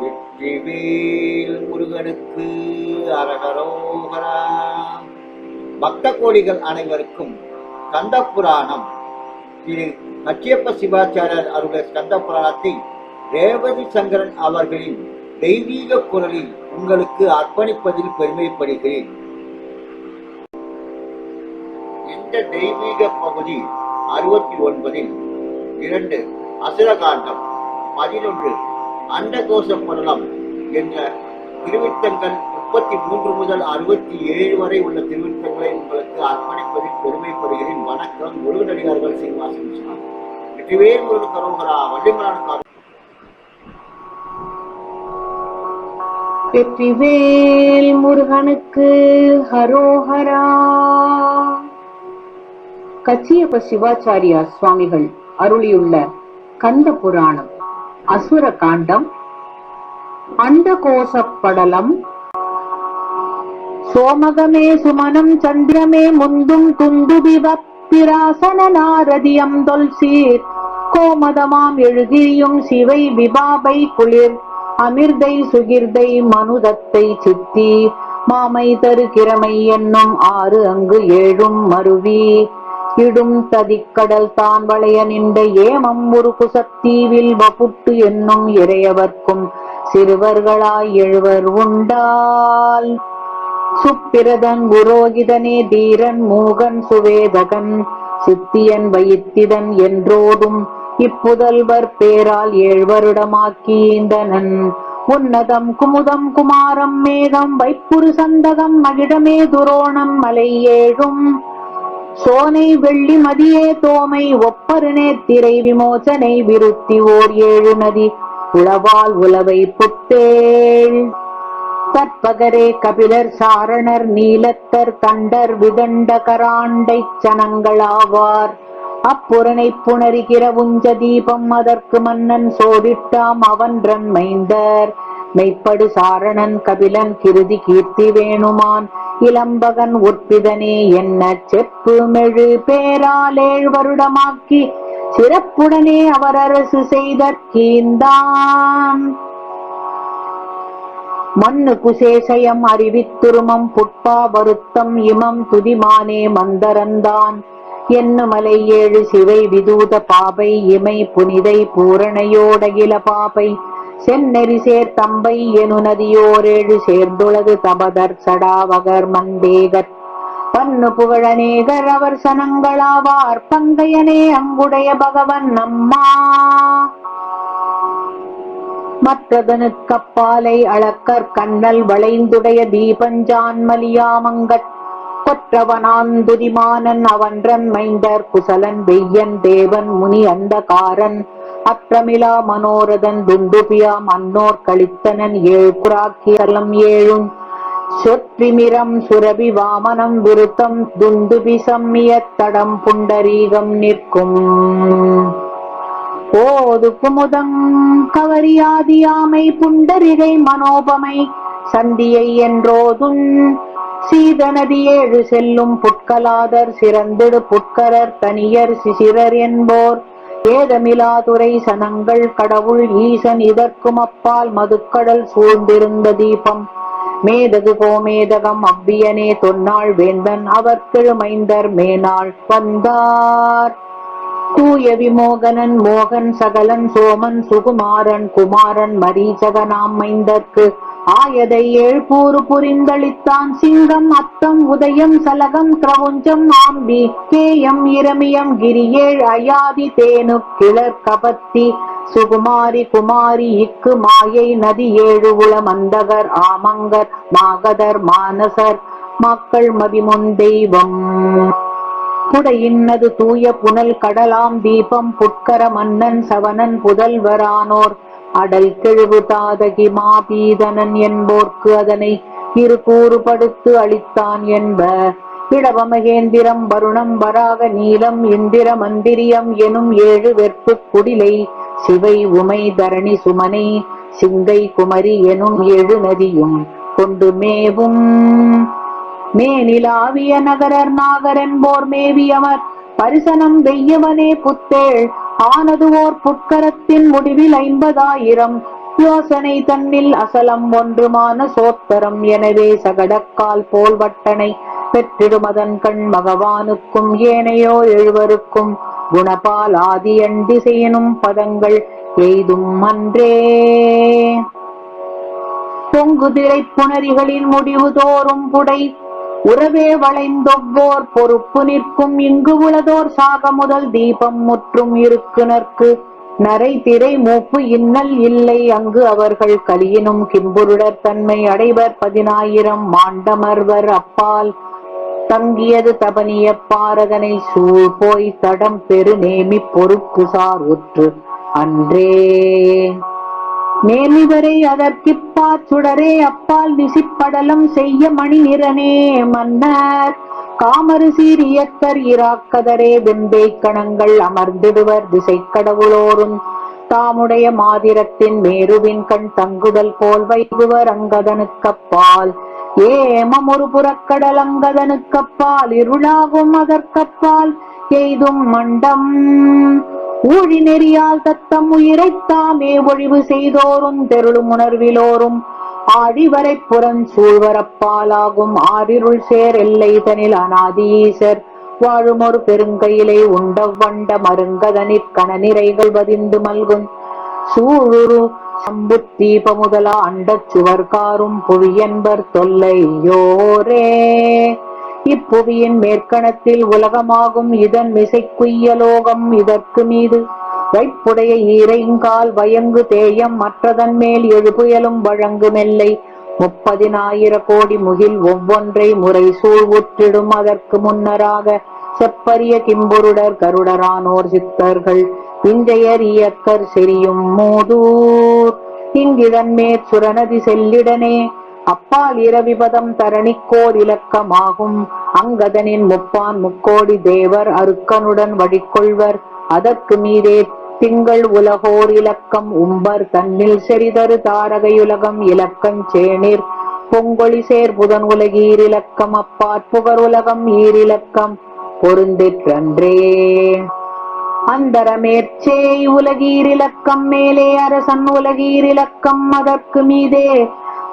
வெற்றிவேல் முருகனுக்கு அரகரோகரா. பக்த கோடிகள் அனைவருக்கும் கந்த புராணம் திரு கச்சியப்ப சிவாச்சாரியர் அருடைய கந்த புராணத்தை ரேவதி சங்கரன் அவர்களின் தெய்வீக குரலில் உங்களுக்கு அர்ப்பணிப்பதில் பெருமைப்படுகிறேன். இந்த தெய்வீக பகுதி அறுபத்தி ஒன்பதில் இரண்டு அசுரகாண்டம் பதினொன்று அண்டகோஷ படலம் என்ற திருவித்தங்கள் முப்பத்தி மூன்று முதல் அறுபத்தி ஏழு வரை உள்ள திருவித்தங்களை உங்களுக்கு அர்ப்பணிப்பதில் பெருமைப்படுகிறேன். வணக்கம். முருகனடிகார்கள் சீனிவாசன் விஸ்வநாத். வெற்றிவேல் முருகன் கரோகரா வள்ளிமலான வெற்றிவேல் முருகனுக்கு ஹரோஹரா. கச்சியப்ப சிவாச்சாரியா சுவாமிகள் அருளியுள்ள கந்த புராணம். அசுர காண்டம் அண்டகோசப்படலம் சோமகமே சுமனம் சந்திரமே முந்தும் துந்துபிவ பிராசன நாரதியம் தொல்சீர் கோமதமாம் எழுகிரியும் சிவை விபாபை குளிர் அமிர்தை சுகிர்தை மனுதத்தை சித்தி மாமை தரு கிரமை என்னும் ஆறு அங்கு ஏழும் மருவி. இடும் ததிக்கடல் தான் வளைய நின்ற ஏமம் ஒரு குசத்தீவில் வபுட்டு என்னும் இறையவர்க்கும் சிறுவர்களாய் எழுவர் உண்டால். சுப்பிரதன் புரோகிதனே தீரன் மூகன் சுவேதகன் சித்தியன் வயித்திதன் என்றோடும் இப்புதல்வர் பேரால் ஏழ்வருடமாக்கியந்தனன் உன்னதம் குமுதம் குமாரம் மேதம் வைப்புரு சந்தகம் மகிடமே துரோணம் மலை ஏழும். சோனை வெள்ளி மதியே தோமை ஒப்பரு திரை விமோசனை விருத்தி ஓர் ஏழு நதி. உளவால் உலவை புத்தேள். கற்பகரே கபிலர் சாரணர் நீலத்தர் தண்டர் விதண்ட கராண்டை சனங்களாவார் அப்புறனை புணரிகிற உஞ்ச தீபம் அதற்கு மன்னன் சோதிட்டாம் அவன்றன் மைந்தர் மெய்ப்படு சாரணன் கபிலன் கிருதி கீர்த்தி வேணுமான். இளம்பகன் உற்பிதனே என்ன செப்பு மெழு பேராலேழ் வருடமாக்கி சிறப்புடனே அவர் அரசு செய்தற்கீந்தான் மண்ணு குசேசயம் அறிவித்துருமம் புட்பா வருத்தம் இமம் துதிமானே மந்தரந்தான். என்னுமலை ஏழு சிவை விதூத பாபை இமை புனிதை பூரணையோடகில பாபை செந்நெறி சேர் தம்பை எனு நதியோரேழு சேர்ந்துளது தபதர் சடாவகர் மந்தேகர் பன்னு புகழநேகர் அவர் சனங்களாவார் பங்கையனே அங்குடைய பகவன் நம்மா மற்றதனுக்கப்பாலை அளக்கர் கண்ணல் வளைந்துடைய தீபஞ்சான்மலியாமங்கட் கொற்றவனாந்துதிமானன் அவன்றன் மைந்தர் குசலன் வெய்யன் தேவன் முனி அந்தகாரன். அற்றமிலா மனோரதன் துண்டுபியாம் அன்னோர் கழித்தனன் ஏழ்குராக்கியலம் ஏழும். சொற்றிமிரம் சுரபி வாமனம் விருத்தம் துண்டுபி சம்மியத் தடம் புண்டரீகம் நிற்கும். போது குமுதங் கவரியாதியாமை புண்டரிகை மனோபமை சந்தியை என்றோதும். சீதநதி ஏழு செல்லும் புட்கலாதர் சிறந்திடு புட்கரர் தனியர் சிசிரர் என்போர். வேதமிலாதுரை சனங்கள் கடவுள் ஈசன் இதற்கும் அப்பால் மதுக்கடல் சூழ்ந்திருந்த தீபம். மேதகு கோமேதகம் அவ்வியனே தொன்னாள் வேந்தன் அவர் மைந்தர் மேனாள் வந்தார். தூய விமோகனன் மோகன் சகலன் சோமன் சுகுமாரன் குமாரன் மரீச்சகனாம் மைந்தற்கு ஆயதை ஏழ்பூறு புரிந்தளித்தான் சிங்கம் அத்தம் உதயம் சலகம் கிரவுஞ்சம் ஆம்பி கேயம் இரமியம் கிரியேழ் அயாதி தேனு கிளர் கபத்தி சுகுமாரி குமாரி இக்கு மாயை நதி ஏழு உள மந்தகர் ஆமங்கர் மாகதர் மானசர் மக்கள் மதிமுன் தெய்வம். புடையின்னது தூய புனல் கடலாம் தீபம் புட்கர மன்னன் சவனன் புதல்வரானோர் அடல் கெழுவு தாதகி மாபீதனன் என்போர்க்கு அதனை இரு கூறுபடுத்து அளித்தான் என்ப. இடவமகேந்திரம் வருணம் வராக நீலம் இந்திர மந்திரியம் எனும் ஏழு வெற்பு குடிலை சிவை உமை தரணி சுமனை சிங்கை குமரி எனும் ஏழு நதியும் கொண்டு மேவும். மேனிலாவிய நகரர் நாகரென்போர் மேவியவர் பரிசனம் வெய்யவனே புத்தேள் ஆனது ஓர் புட்கரத்தின் முடிவில் ஐம்பதாயிரம். யோசனை தன்னில் அசலம் ஒன்றுமான சோத்தரம். எனவே சகடக்கால் போல் வட்டனை பெற்றிடுமதன் கண் பகவானுக்கும் ஏனையோ எழுவருக்கும். குணபால் ஆதியன் திசையனும் பதங்கள் எய்தும் அன்றே. பொங்குதிரை புணரிகளின் முடிவு தோறும் புடை உறவே வளைந்தொவ்வோர் பொறுப்பு நிற்கும். இங்கு உளதோர் சாக முதல் தீபம் முற்றும் இருக்குனர்க்கு. நரை திரை மூப்பு இன்னல் இல்லை. அங்கு அவர்கள் கலியினும் கிம்புருடர் தன்மை அடைவர். பதினாயிரம் மாண்டமர்வர் அப்பால் தங்கியது தபனிய பாரதனை சூழ் போய் தடம் பெரு நேமி பொறுப்பு சார் உற்று அன்றே. மேலிவரை அதற்கிப்பா சுடரே அப்பால் விசிப்படலம் செய்ய மணி நிறனே மன்னர். காமரு சீரியக்கர் இராக்கதரே. வெம்பே கணங்கள் அமர்ந்திடுவர் திசை கடவுளோரும் தாமுடைய மாதிரத்தின் மேருவின் கண் தங்குதல் போல் வைகுவர் அங்கதனுக்கப்பால். ஏமம் ஒரு புறக்கடல் அங்கதனுக்கப்பால். இருளாகும் அதற்கப்பால். எய்தும் மண்டம். ஊழி நெறியால் தத்தம் உயிரைத் தாமே ஒழிவு செய்தோரும் தெருளும் உணர்விலோரும். ஆடிவரை புறஞ்சூழ்வரப்பாலாகும் ஆறிருள் சேர் எல்லை தனில் அநாதீசர் வாழும் ஒரு பெருங்கையிலை உண்ட வண்ட மருங்கதனிற் கணநிறைகள் வதிந்து மல்கும். சூழுரு சம்புத்தீப முதலா அண்டச் சுவர்காரும் புவியன்பர் தொல்லையோரே. இப்புவியின் மேற்கணத்தில் உலகமாகும் இதன் மிசைக்குய்யலோகம் இதற்கு மீது. வைப்புடைய ஈரைங்கால் வயங்கு தேயம் மற்றதன் மேல் எழுபுயலும் வழங்குமில்லை. முப்பதினாயிர கோடி முகில் ஒவ்வொன்றை முறை சூழ்வுற்றிடும் அதற்கு முன்னராக செப்பரிய கிம்புருடர் கருடரானோர் சித்தர்கள். இஞ்சையர் இயக்கர் செரியும் மூதூர். இங்கிதன் மேற் சுரநதி செல்லிடனே. அப்பால் இரவிபதம் தரணிக்கோர் இலக்கமாகும். அங்கதனின் முப்பான் முக்கோடி தேவர் அருக்கனுடன் வழிகொள்வர் அதற்கு மீதே திங்கள் உலகோர் இலக்கம் உம்பர் தன்னில் செறிதரு தாரகையுலகம் இலக்கஞ் சேனிர். பொங்கொழி சேர் புதன் உலகீர் இலக்கம் அப்பாற் புகர் உலகம் ஈரிலக்கம் பொருந்திற்றன்றே அந்தரமேற்சேய் உலகீரிலக்கம் மேலே அரசன் உலகீரிலக்கம் அதற்கு மீதே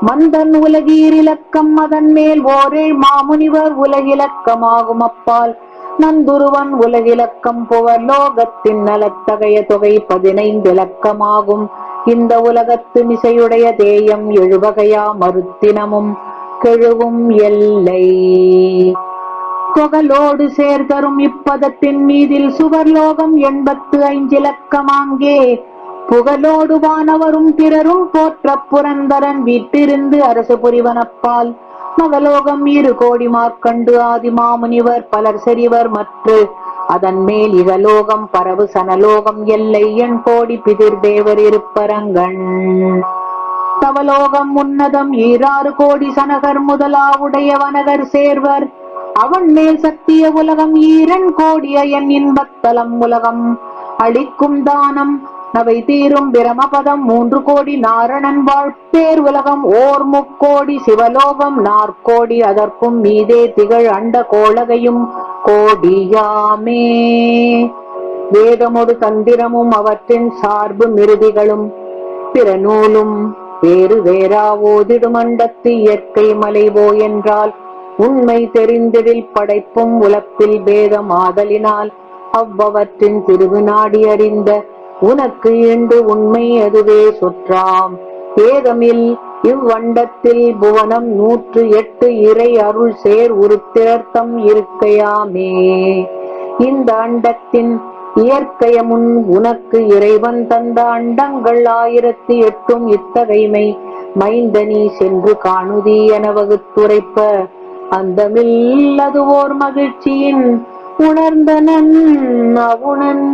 மந்தன் உலகீரிலக்கம் அதன் மேல் ஓரேழ் மாமுனிவர் உலகிலக்கமாகும் அப்பால். நந்துருவன் உலகிலக்கம் புவர் லோகத்தின் நலத்தகைய தொகை பதினைந்திலக்கமாகும் இந்த உலகத்து மிசையுடைய தேயம் எழுவகையா மறுத்தினமும் கெழுவும் எல்லை. கொகலோடு சேர்தரும் இப்பதத்தின் மீதில் சுவர்லோகம் எண்பத்து ஐந்திலக்கமாங்கே புகழோடு வானவரும் பிறரும் போற்ற புரந்தரன் வீட்டிருந்து அரசு புரிவனப்பால். மகலோகம் இரு கோடி மார்க்கண்டு ஆதிமாமுனிவர் பலர் செறிவர் மற்று. அதன் மேல் இகலோகம் பரவு சனலோகம் எல்லை எண் கோடி பிதிர் தேவர் இருப்பரங்கண். தவலோகம் உன்னதம் ஈராறு கோடி சனகர் முதலாவுடைய வனகர் சேர்வர். அவன் மேல் சத்திய உலகம் ஈரன் கோடிய என் இன்பத்தலம் உலகம். அளிக்கும் தானம் நவை தீரும் பிரமபதம் மூன்று கோடி நாரணன் வாழ்ப்பேர் உலகம் ஓர் முக்கோடி சிவலோகம் நாற்கோடி அதற்கும் மீதே திகழ் அண்ட கோளகையும் கோடியாமே. வேதமொடு தந்திரமும் அவற்றின் சார்பு மிருதிகளும் பிற நூலும் வேறு வேறா ஓதிடுமண்டத்து இயற்கை மலைவோ என்றால் உண்மை தெரிந்திடில் படைப்பும் உலப்பில் பேதம் ஆதலினால் அவ்வவற்றின் திருவு நாடி அறிந்த உனக்கு ஈண்டு உண்மை அதுவே சுற்றாம். ஏதமில் இவ்வண்டத்தில் புவனம் நூற்று எட்டு இறை அருள் சேர் உருத்திரர்த்தம் இருக்கையாமே. இந்த அண்டத்தின் இயற்கைய முன் உனக்கு இறைவன் தந்த அண்டங்கள் ஆயிரத்தி எட்டும் இத்தகைமை. மைந்தனி சென்று காணுதி என வகுத்துரைப்ப அந்தமில் அது ஓர் மகிழ்ச்சியின் உணர்ந்தனன் அவுணன்.